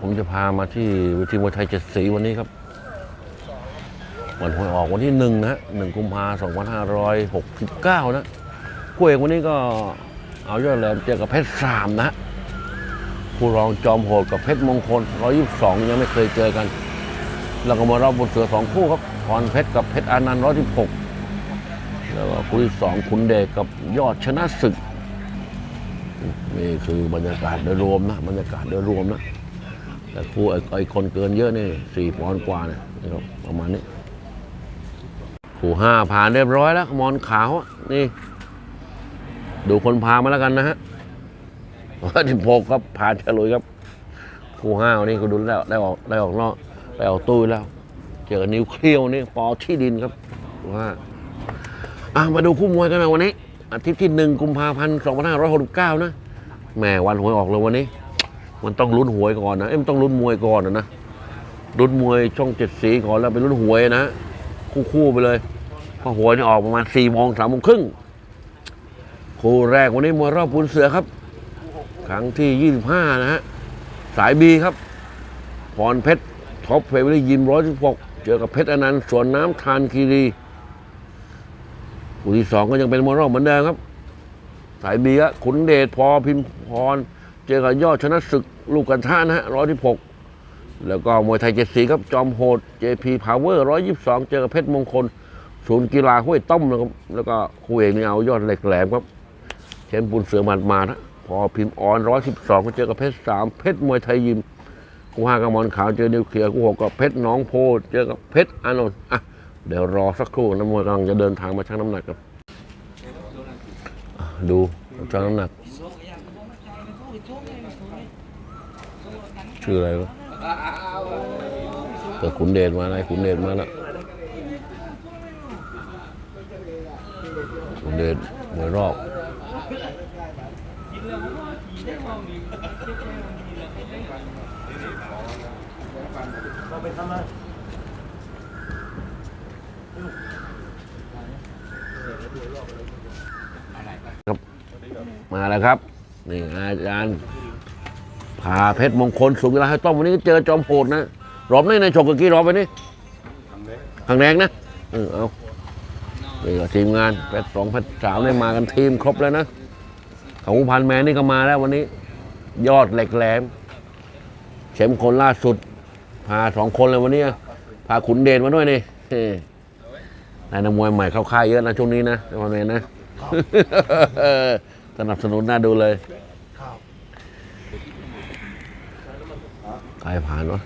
ผมจะพามาที่เวทีมวยไทยเจ็ดสีวันนี้ครับวันหวยออกวันที่หนึ่งนะหนึ่งกุมภาสองพันห้าร้อยหกสิบเก้านะคู่เอกวันนี้ก็เอายอดแหลมเจอกับเพชรสามนะฮะคู่รองจอมโหดกับเพชรมงคลร้อยยี่สิบสองยังไม่เคยเจอกัน แล้วก็มารอบบนเสือสองคู่ครับพรเพชรกับเพชรอานันต์ร้อยสิบหกแล้วก็คู่ที่สองขุนเดชกับยอดชนะศึกนี่คือบรรยากาศโดยรวมนะบรรยากาศโดยรวมนะ แต่ครูไอ้ไอ้คนเกินเยอะนี่สี่ปอนกว่าเนี่ยนี่ครับประมาณนี้ครูห้าผ่านเรียบร้อยแล้ว มอนขาวนี่ ดูคนพามาแล้วกันนะฮะว่าที่หกครับผ่านเฉลุยครับครูห้าวันนี้ก็ดูแล้วได้ออกได้ออกนอกได้ออกตู้แล้ว เจอนิวเคลียวนี่ปอที่ดินครับครูห้าอะมาดูคู่มวยกันนะวันนี้อาทิตย์ที่หนึ่งกุมภาพันธ์สองพันห้าร้อยหกสิบเก้านะแหมวันหวยออกเลยวันนี้ มันต้องลุ้นหวยก่อนนะเอ้ยมันต้องลุ้นมวยก่อนนะนะลุ้นมวยช่องเจ็ดสีก่อนแล้วไปลุ้นหวยนะคู่คู่ๆไปเลยเพราะหวยนี่ออกประมาณสี่โมงสามโมงครึ่งคู่แรกวันนี้มวยรอบปูนเสือครับ ครั้งที่ยี่สิบห้านะฮะสายบีครับพรเพชรท็อปเฟเวอร์ยิมร้อยสิบหกเจอกับเพชรอนันต์สวนน้ำทานคีรีคู่ที่สองก็ยังเป็นมวยรอบเหมือนเดิมครับ สายบีอะขุนเดชพอพิมพรเจอกับยอดชนะศึก ลูกกันท่านะฮะร้อยที่หกแล้วก็มวยไทยเจ็ดสีครับจอมโหด JP Power ร้อยยี่สิบสองเจอกับเพชรมงคล ศูนย์กีฬาห้วยต้มนะครับแล้วก็คู่เอกนี่เอายอดเหล็กแหลมครับเชมปุนเสือมัดมานะพอพิมพ์ออนร้อยสิบสองก็เจอกับเพชรสามเพชรมวยไทยยิมคู่ห้ากบมอนขาวเจอนิวเคลียร์คู่หกกับเพชรน้องโพเจอกับเพชรอานนท์อะเดี๋ยวรอสักครู่น้ำมวยกำลังจะเดินทางมาชั่งน้ำหนักครับดูชั่งน้ำหนัก ชื่ออะไรวะแต่ขุนเดชมาอะไรขุนเดชมาแล้วขุนเดชมวยรอบครับมาแล้วครับ นี่อาจารย์ พาเพชรมงคลสุขเวลาให้ต้อมวันนี้เจอจอมโหดนะรอบนี้ในฉกกกี้รอบไปนี่ทางแดงนะเออเอานี่ก็ทีมงานเพชรสองเพชรสามได้มากันทีมครบแล้วนะของพันแมนนี่ก็มาแล้ววันนี้ ยอดเหล็กแหลมเข็มคนล่าสุด พาสองคนเลยวันนี้พาขุนเดชมาด้วยนี่นายนักมวยใหม่เข้าค่ายเยอะนะช่วงนี้นะพันแมนนะสนับสนุนน่าดูเลย ใครผ่านวะ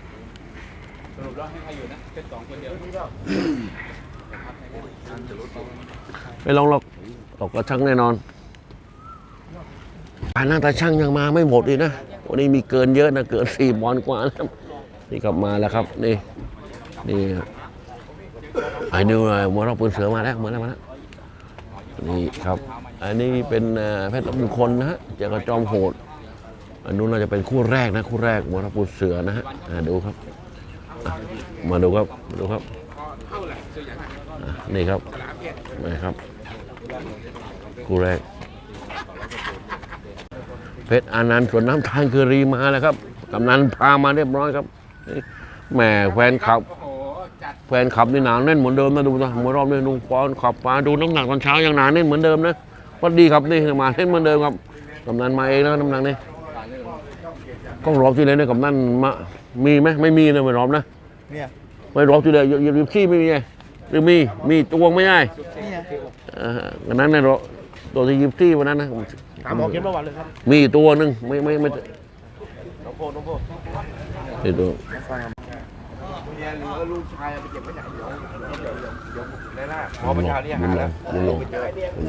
ไม่ลองหรอกตกกระช่างแน่นอนผ่านหน้าตาช่างยังมาไม่หมดอีกนะวันนี้มีเกินเยอะนะเกินสี่บอลกว่าแล้วนี่กลับมาแล้วครับนี่นี่ไอ้นิวเลยมวยรอบปืนเสือมาแล้วมาแล้วมาแล้วนี่ครับ อันนี้เป็นเอ่อเพชรมงคลนะฮะเจอกับจอมโหด อันนู้นน่าจะเป็นคู่แรกนะคู่แรกมรปูเสือนะฮะอ่าดูครับมาดูครับดูครับนี่ครับนี่ครับคู่แรก เพชรอานันต์สวนน้ำทานคือรีมาแล้วครับกำนันพามาเรียบร้อยครับแหมแฟนขับแฟนขับนี่หนาแน่นเหมือนเดิมนะดูนะมวยรอบนี้ดูฟอนขับมาดูน้ำหนักตอนเช้ายังหนาแน่นเหมือนเดิมนะพอดีครับนี่มาแน่นเหมือนเดิมครับกำนันมาเองนะน้ำหนักนี่ ต้องรอบที่ไหนเนี่ยกับนั่นมามีไหมไม่มีนะไม่รอบนะเนี่ยไม่รอบที่ไหนยิบยิบขี้ไม่มีไงหรือมีมีตวงไม่ได้เนี่ยเอ่ออันนั้นเนี่ยรอตัวที่ยิบขี้วันนั้นนะถามหมอเข็มประวัติเลยครับมีตัวหนึ่งไม่ไม่ไม่น้องโพน้องโพไอ้ตัวเมียหรือว่าลูกชายเอาไปเก็บไว้ไหนเดี๋ยวเดี๋ยวเดี๋ยวเดี๋ยวได้ละหมอประชาเนี่ยหาแล้วบุญหลง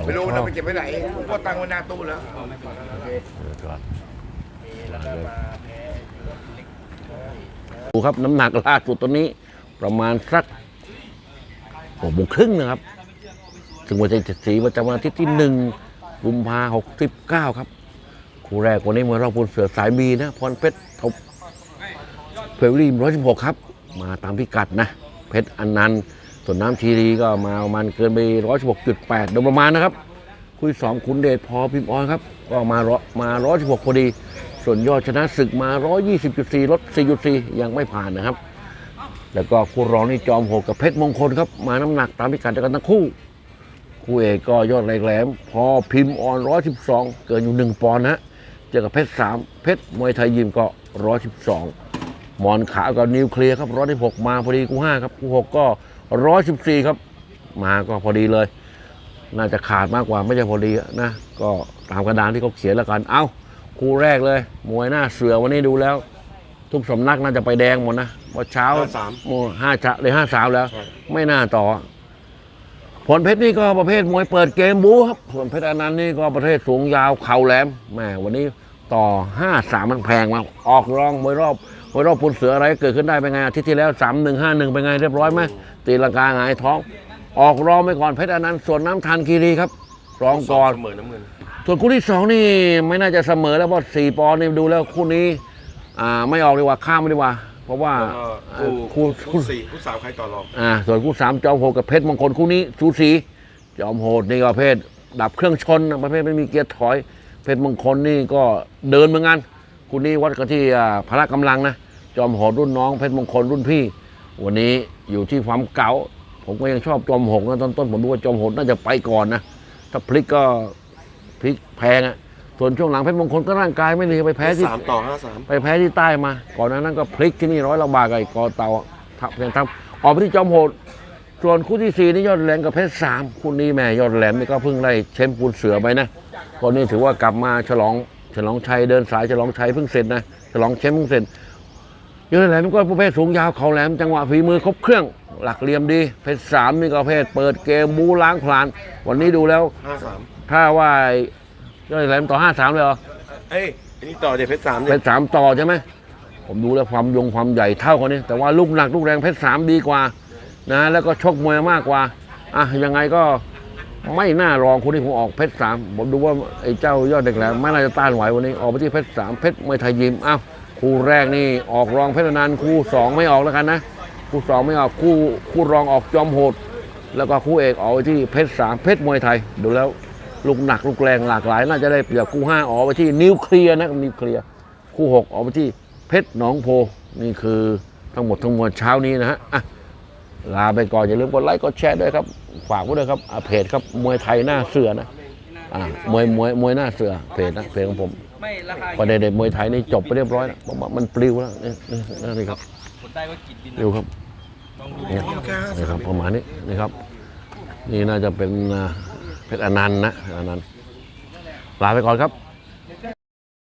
ไม่รู้นะไปเก็บไว้ไหนผมก็ตั้งไว้หน้าตู้แล้ว ดูครับน้ำหนักล่าสุดตัวนี้ประมาณสักหกโมงครึ่งนะครับ ถึงวันที่สีประจำวันอาทิตย์ที่หนึ่งกุมภาหกสิบเก้าครับ คู่แรกวันนี้มวยรอบปูนเสือสายบีนะพรเพชรทบเฟรรี่ร้อยสิบหกครับ มาตามพิกัดนะ เพชรอันนันต์ส่วนน้ำชีรีก็มาประมาณเกินไปร้อยสิบหกจุดแปดโดยประมาณนะครับ คุยสองขุนเดชพอพิมพ์ออนครับ ก็มาร้อยมาร้อยสิบหกพอดี ส่วนยอดชนะศึกมา 120.4ลด4.4 ยังไม่ผ่านนะครับ แล้วก็คู่รองนี่จอมโหดกับเพชรมงคลครับ มาน้ำหนักตามพิกัดเดียวกันทั้งคู่ คู่เอกก็ยอดแรงแหลม พอพิมพ์ออน 112 เกินอยู่ 1 ปอนด์นะเจอกับเพชร3เพชรมวยไทยยิมก็ 112หมอนขาวกับนิวเคลียร์ครับ116มาพอดีคู่5ครับคู่6ก็ 114 ครับ มาก็พอดีเลย น่าจะขาดมากกว่าไม่ใช่พอดีนะ ก็ตามกระดานที่เขาเขียนแล้วกัน เอา คู่แรกเลย มวยหน้าเสือวันนี้ดูแล้ว ทุกสำนักน่าจะไปแดงหมดนะว่าะเช้าห้าสามโมห้าจะเลยห้าสามแล้วใช่ไม่น่าต่อ ผลเพชรนี่ก็ประเภทมวยเปิดเกมบู๊ครับส่วนเพชรอนันต์นี่ก็ประเภทสูงยาวเข่าแหลมแหมวันนี้ต่อห้าสามมันแพงมากออกรองมวยรอบมวยรอบปุนเสืออะไรเกิดขึ้นได้เป็นไงอาทิตย์ที่แล้วสามหนึ่งห้าหนึ่งเป็นไงเรียบร้อยไหมตีลังกาหงายท้อง ออกรองไปก่อนเพชรอนันต์ส่วนน้ำทานคีรีครับรองก่อนเสมอน้ำเงิน ส่วนคู่ที่สองนี่ไม่น่าจะเสมอแล้วเพราะสี่ปอนด์นี่ดูแล้วคู่นี้ อ่าไม่ออกดีกว่าข้ามไม่ดีกว่า เพราะว่าแล้วก็อ่าคู่คู่คู่ คู่สี่คู่สามใครต่อรองอ่าส่วนคู่สามจอมโหดกับเพชรมงคลคู่นี้สูสีจอมโหดนี่ก็ประเภทดับเครื่องชนนะประเภทไม่มีเกียร์ถอย เพชรมงคลนี่ก็เดินเหมือนกันคู่นี้วัดกันที่อ่าพละกำลังนะจอมโหดรุ่นน้องเพชรมงคลรุ่นพี่ วันนี้อยู่ที่ความเก่าผมก็ยังชอบจอมโหดนะตอนต้นผมดูว่าจอมโหดน่าจะไปก่อนนะถ้าพลิกก็ พลิกแพงอะส่วนช่วงหลังเพชรมงคลก็ร่างกายไม่ดีไปแพ้ที่สามต่อห้าสามไปแพ้ที่ใต้มา ก่อนหนานั้นก็พลิกที่นี่ร้อยละบาทกับไอ้กอเตาทับเพียงทับออกไปที่จอมโหดส่วนคู่ที่สี่นี่ยอดแหลมกับเพชรสามคู่นี้แม่ยอดแหลมนี่ก็เพิ่งไล่เชมปูนเสือไปนะตอนนี้ถือว่ากลับมาฉลองฉลองชัยเดินสายฉลองชัยเพิ่งเสร็จนะฉลองแชมป์เพิ่งเสร็จยอดแหลมก็ประเภทสูงยาวเข่าแหลมจังหวะฝีมือครบเครื่องหลักเหลี่ยมดีเพชรสามนี่ก็ประเภทเปิดเกมบูล้างผลาญวันนี้ดูแล้วห้าสาม ถ้าว่ายอดแหลมต่อห้าสามเลยเหรอเอ้ยอันนี้ต่อเดี๋ยวเพชรสามเพเนี่ยชรสามต่อใช่ไหมผมดูแล้วความยงความใหญ่เท่ากันนี่แต่ว่าลูกหนักลูกแรงเพชรสามดีกว่านะแล้วก็ชกมวยมากกว่าอะยังไงก็ไม่น่ารองคนที่ผมออกเพชรสามผมดูว่าไอ้เจ้ายอดเด็กแหลมไม่น่าจะต้านไหววันนี้ออกไปที่เพชรสามเพชรมวยไทยยิมอ้าวคู่แรกนี่ออกรองเพชรอนันต์คู่สองไม่ออกแล้วกันนะคู่สองไม่ออกคู่คู่รองออกจอมโหด แล้วก็คู่เอกออกไปที่เพชรสามเพชรมวยไทยดูแล้ว ลูกหนักลูกแรงหลากหลาย น่าจะได้เปรียบคู่ห้าออกไปที่นิวเคลียร์นะนิวเคลียร์คู่6ออกไปที่เพชรหนองโพนี่คือทั้งหมดทั้งมวลเช้านี้นะฮะอะลาไปก่อนอย่าลืมกดไลค์กดแชร์ด้วยครับ ฝากไว้ด้วยครับอะเพจครับมวยไทยหน้าเสือนะอ่ามวยมวยมวยหน้าเสือเพจนะเพจของผมไม่ราคาประเด็นเด็ดมวยไทยนี่จบไปเรียบร้อยแล้วผมว่ามันปลิวแล้วนี่นี่นี่ครับคนได้ก็กินดินดูครับ ลองดูนี่นี่ครับประมาณนี้นี่ครับ นี่น่าจะเป็นอ่า เพชรอนันต์นะเพชรอนันต์ลาไปก่อนครับ